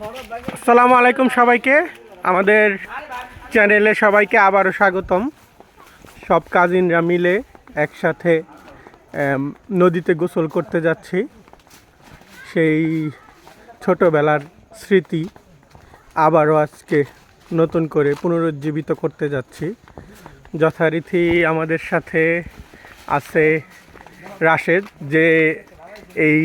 আসসালামু আলাইকুম সবাইকে। আমাদের চ্যানেলে সবাইকে আবারও স্বাগতম। সব কাজিনরা মিলে একসাথে নদীতে গোসল করতে যাচ্ছি। সেই ছোটোবেলার স্মৃতি আবারও আজকে নতুন করে পুনরুজ্জীবিত করতে যাচ্ছি। যথারীতি আমাদের সাথে আছে রাশেদ, যে এই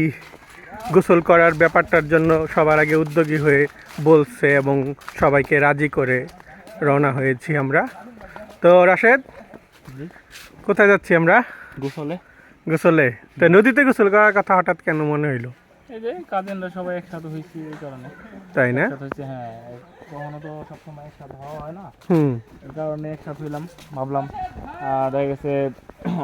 গোসল করার ব্যাপারটার জন্য সবার আগে উদ্যোগী হয়ে বলছে এবং সবাইকে রাজি করে রওনা হয়েছি আমরা। তো রাশেদ কোথায় যাচ্ছি আমরা? গোসলে। গোসলে। তো নদীতে গোসল করার কথা হঠাৎ কেন মনে হইল? এই যে কাজিনরা সবাই একসাথে হয়েছি এই কারণে। তাই না? হ্যাঁ কখনো তো সবসময় একসাথে হওয়া হয় না। এই কারণে একসাথে হইলাম ভাবলাম আর দেখা গেছে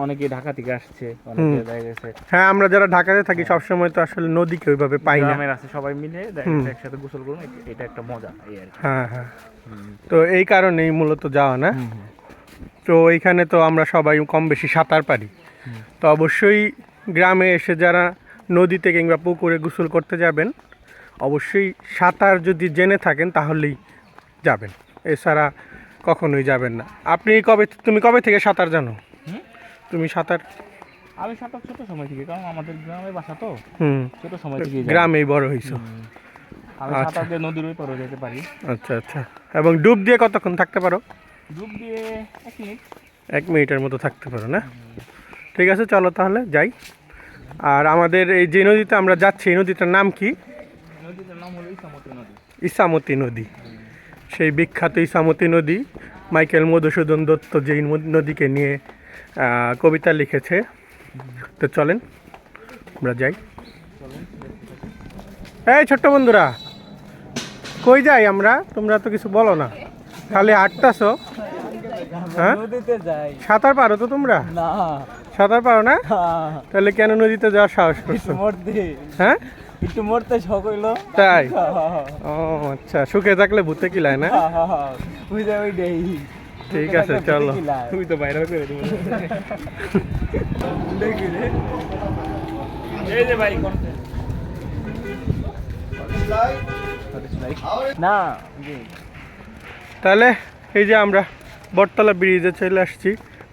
অনেকে ঢাকা থেকে আসছে অনেকে দেখা গেছে হ্যাঁ আমরা যারা ঢাকাতে থাকি সবসময় তো আসলে নদীকে ওইভাবে পাই না। গ্রামের আছে সবাই মিলে দেখা গেছে একসাথে গোসল করুন এটা একটা মজা এই আর হ্যাঁ হ্যাঁ। তো এই কারণেই মূলত যাওয়া না? তো এইখানে তো আমরা সবাই কম বেশি সাঁতার পারি। তো অবশ্যই গ্রামে এসে যারা নদীতে কিংবা পুকুরে গোসল করতে যাবেন অবশ্যই সাঁতার যদি জেনে থাকেন তাহলেই যাবেন। এছাড়া কখনোই যাবেন না। আপনি কবে তুমি কবে থেকে সাঁতার জানো? তুমি সাঁতার আমি সাঁতার ছোট সময় থেকে কারণ আমাদের গ্রামে বাসা তো। হুম। ছোট সময় থেকে গ্রামেই বড় হয়েছো আমি আচ্ছা। সাঁতার দিয়ে নদীর ওই পারে যেতে পারি। আচ্ছা আচ্ছা। এবং ডুব দিয়ে কতক্ষণ থাকতে পারো? ডুব দিয়ে এক মিনিট। এক মিনিটের মতো থাকতে পারো না? ঠিক আছে চলো তাহলে যাই। আর আমাদের এই যে নদীতে আমরা যাচ্ছি এই নদীটার নাম কি? নদীটার নাম হলো ইসামতি নদী। ইসামতি নদী। সেই বিখ্যাত ইসামতি নদী মাইকেল মধুসূদন দত্ত যেই নদ- নদীকে নিয়ে কবিতা লিখেছে। তো চলেন আমরা যাই। এই ছোট্ট বন্ধুরা কই যাই আমরা? তোমরা তো কিছু বলো না। খালি হাঁটতাছো? হ্যাঁ? সাঁতার পারো তো তোমরা? সাঁতার পারো না? তাহলে কেন নদীতে যাওয়ার সাহস করছ? হ্যাঁ? একটু মরতে শখ হইল। তাই? ও আচ্ছা। সুখে থাকলে ভূতে কিলায় না? যে ওই দেই ঠিক আছে চলো। তুমি তো বাইরে করে দিবি এই যে ভাই কোন না তাহলে এই যে আমরা বটতলা ব্রিজে চলে আসছি।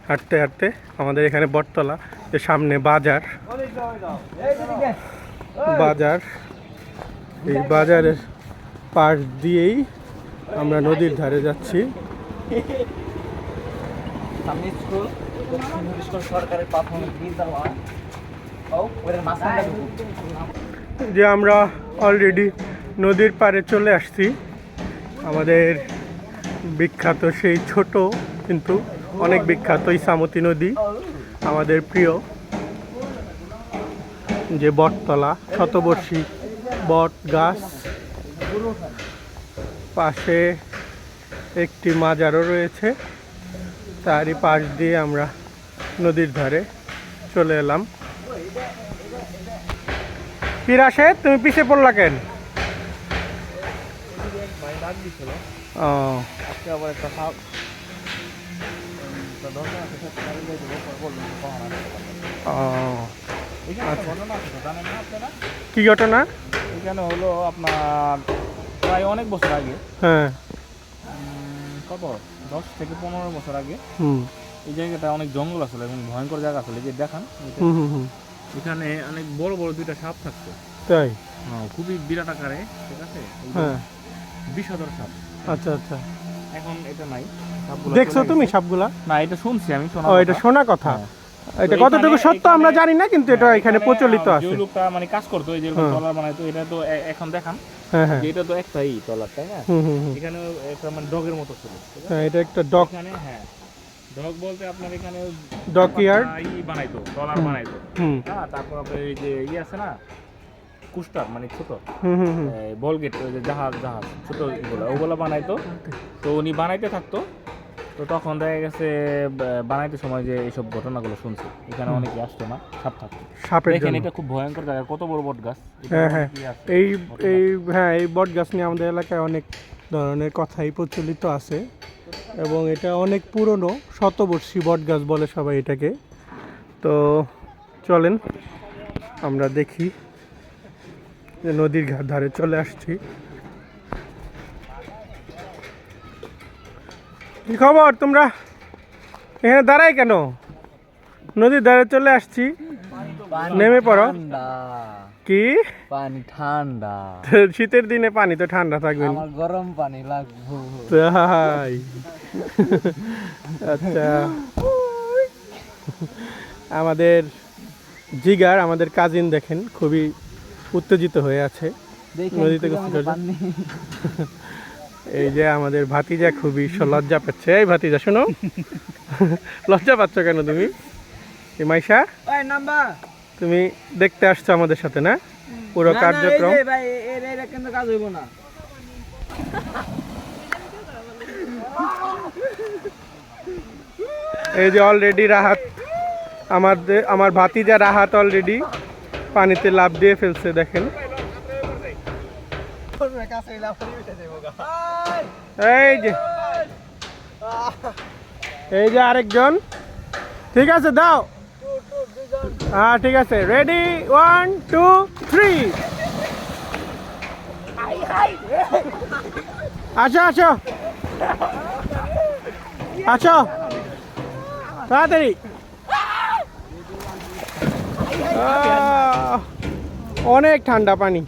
হাঁটতে হাঁটতে। আমাদের এখানে বটতলা যে সামনে বাজার। বাজার এই বাজারের পাশ দিয়েই আমরা নদীর ধারে যাচ্ছি। যে আমরা অলরেডি নদীর পাড়ে চলে আসছি। আমাদের বিখ্যাত সেই ছোট কিন্তু অনেক বিখ্যাত ইসামতি নদী আমাদের প্রিয়। যে বটতলা, শতবর্ষী বট গাছ। পাশে একটি মাজারও রয়েছে। তারই পাশ দিয়ে আমরা নদীর ধারে চলে এলাম। কি তুমি পিছিয়ে পড়লা কেন? ও। কি ঘটনা? এখানে হলো আপনার প্রায় অনেক বছর আগে হ্যাঁ। কত? দশ থেকে পনেরো বছর আগে। এই জায়গাটা অনেক জঙ্গল আসলে এবং ভয়ঙ্কর জায়গা আসলে যে দেখান। এখানে অনেক বড় বড় দুইটা সাপ থাকতো। তাই? হ্যাঁ, খুবই বিরাট আকারে ঠিক আছে? হ্যাঁ। বিশ হাজার সাপ। আচ্ছা আচ্ছা। এখন এটা নাই। দেখছ তুমি সাপগুলা? না এটা শুনছি আমি শোনা এটা শোনা কথা। হ্যাঁ। এটা কতটুকু সত্য আমরা জানি না কিন্তু এটা এখানে প্রচলিত আছে। লোকটা মানে কাজ করতো এই যে হ্যাঁ। ট্রলার বানাইতো এটা তো এখন দেখান। হ্যাঁ হ্যাঁ। এটা তো একটাই তাই না? এখানে একটা মানে ডগের মতো ছিল হ্যাঁ এটা একটা এখানে হ্যাঁ। ডগ বলতে আপনার এখানে ডকইয়ার্ড ই বানাইতো ট্রলার বানাইতো। হ্যাঁ তারপর আপনার এই যে ই আছে না কুস্টার মানে ছোট। বল গেট ওই যে জাহাজ জাহাজ ছোট ওগুলো ওগুলো বানাইতো। তো উনি বানাইতে থাকতো তো তখন দেখা গেছে বানাইতে সময় যে এইসব ঘটনাগুলো শুনছি। এখানে অনেকে আসতো না সাপ থাকতো সাপের দেখেন জন্য। এটা খুব ভয়ঙ্কর জায়গা কত বড় বট গাছ। হ্যাঁ, হ্যাঁ। এই এই হ্যাঁ এই বট গাছ নিয়ে আমাদের এলাকায় অনেক ধরনের কথাই প্রচলিত আছে। এবং এটা অনেক পুরনো শতবর্ষী বট গাছ বলে সবাই এটাকে। তো চলেন আমরা দেখি যে নদীর ধারে চলে আসছি। কি খবর তোমরা? এখানে দাঁড়াই কেন? নদীর ধারে চলে আসছি। নেমে পড়ো। কি? পানি ঠান্ডা। শীতের দিনে পানি তো ঠান্ডা থাকবে গরম পানি লাগবো। তাই। আচ্ছা। আমাদের জিগার আমাদের কাজিন দেখেন খুবই উত্তেজিত হয়ে আছে। নদীতে গোসল এই যে আমাদের ভাতিজা খুবই লজ্জা পাচ্ছে। এই ভাতিজা শোনো। লজ্জা পাচ্ছ কেন তুমি? এই মাইশা তুমি দেখতে আসছো আমাদের সাথে না? পুরো কার্যক্রম। কাজ হইব না। এই যে অলরেডি রাহাত আমাদের আমার ভাতিজা রাহাত অলরেডি পানিতে লাভ দিয়ে ফেলছে দেখেন। এই যে। এই যে আরেকজন। ঠিক আছে দাও। হ্যাঁ ঠিক আছে। রেডি ওয়ান টু থ্রি আসো আসো। আসো। তাড়াতাড়ি। অনেক ঠান্ডা পানি।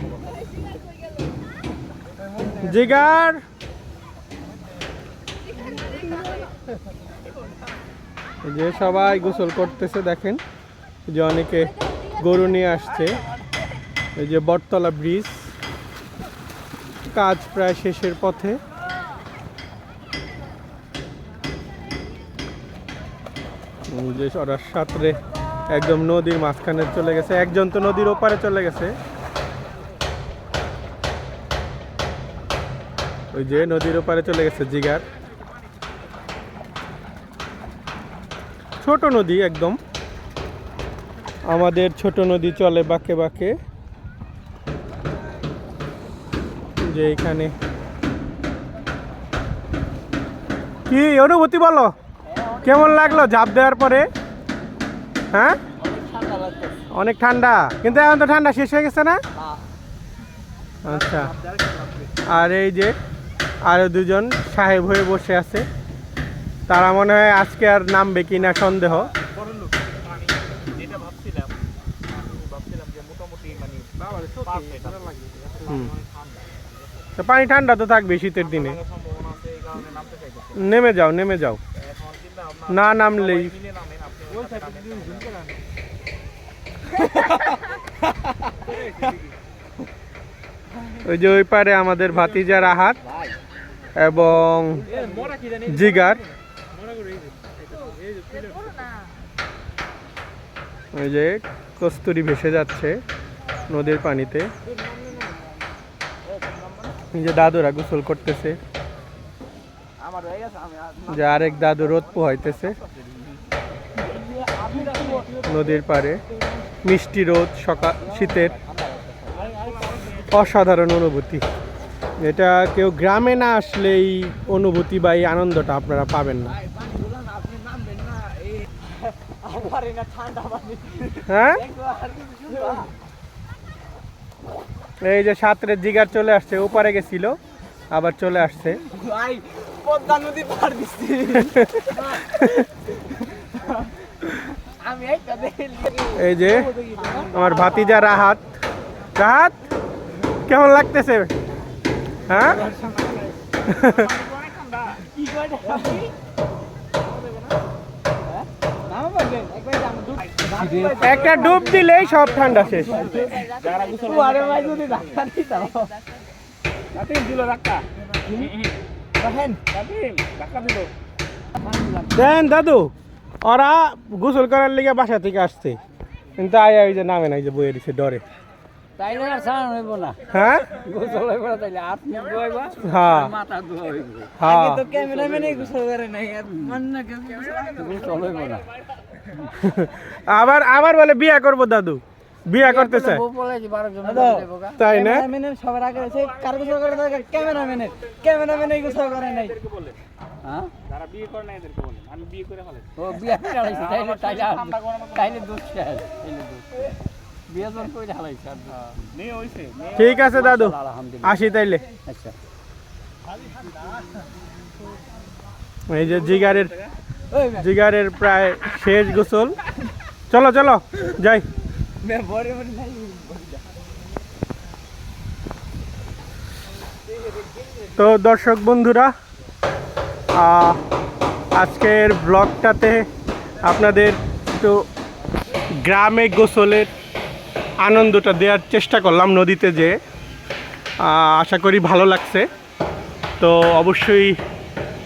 জিগার। যে সবাই গোসল করতেছে, দেখেন। যে অনেকে গরু নিয়ে আসছে। এই যে বটতলা ব্রিজ। কাজ প্রায় শেষের পথে। যে ওরা সাঁতরে একদম নদীর মাঝখানে চলে গেছে। একজন তো নদীর ওপারে চলে গেছে। ওই যে নদীর ওপারে চলে গেছে জিগার। ছোট নদী একদম। আমাদের ছোট নদী চলে বাঁকে বাঁকে। যে এখানে। কি অনুভূতি বলো? কেমন লাগল ঝাঁপ দেওয়ার পরে? হ্যাঁ? অনেক ঠান্ডা। কিন্তু এখন তো ঠান্ডা শেষ হয়ে গেছে না? আচ্ছা। আর এই যে আরও দুজন সাহেব হয়ে বসে আছে। তারা মনে হয় আজকে আর নামবে কি না সন্দেহ পানি ঠান্ডা তো থাকবে শীতের দিনে। নেমে যাও নেমে যাও। না নামলেই ওই যে ওই পারে আমাদের ভাতিজার রাহাত এবং জিগার। ওই যে কস্তুরি ভেসে যাচ্ছে নদীর পানিতে। যে দাদুরা গোসল করতেছে। যে আরেক দাদু রোদ পোহাইতেছে নদীর পাড়ে। মিষ্টি রোদ সকাল শীতের অসাধারণ অনুভূতি। এটা কেউ গ্রামে না আসলে এই অনুভূতি বা এই আনন্দটা আপনারা পাবেন না। হ্যাঁ? এই যে সাঁতরের জিগার চলে আসছে ওপারে গেছিল আবার চলে আসছে। পদ্মা নদী পার দিচ্ছি আমি একটা দেখে। এই যে আমার ভাতিজা রাহাত। রাহাত কেমন লাগতেছে? হ্যাঁ? একটা ডুব দিলেই সব ঠান্ডা শেষ। দেন দাদু, ওরা গোসল করার লিগে বাসা থেকে আসছে। কিন্তু আয় ওই যে নামে না যে বইয়ে দিছে, ডরে। তাইলে আর সারা হইব না। হ্যাঁ? গোসল হইব না তাইলে আপনি ধোয়াইবা হ্যাঁ। মাথা ধোয়াইব হ্যাঁ। তো ক্যামেরাম্যানে গোসল করে নাই আর মান না গোসল হইব না। আবার আবার বলে বিয়া করব দাদু। বিয়া করতেছে। তাই না? সবার আগে আছে কার গোসল করে থাকে ক্যামেরাম্যানের। গোসল করে নাই। হ্যাঁ? যারা বিয়ে করে না আমি বিয়ে করে ফেলে ও বিয়া করে হালাইছে তাইলে তাইলে তাইলে দোষ ঠিক আছে দাদু আসি তাইলে। আচ্ছা। এই যে জিগারের জিগারের প্রায় শেষ গোসল। চলো চলো যাই। তো দর্শক বন্ধুরা আজকের ব্লগটাতে আপনাদের একটু গ্রামে গোসলের আনন্দটা দেওয়ার চেষ্টা করলাম নদীতে যে আশা করি ভালো লাগছে। তো অবশ্যই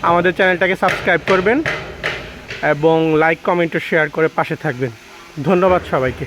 আমাদের চ্যানেলটাকে সাবস্ক্রাইব করবেন এবং লাইক, কমেন্ট ও শেয়ার করে পাশে থাকবেন। ধন্যবাদ সবাইকে।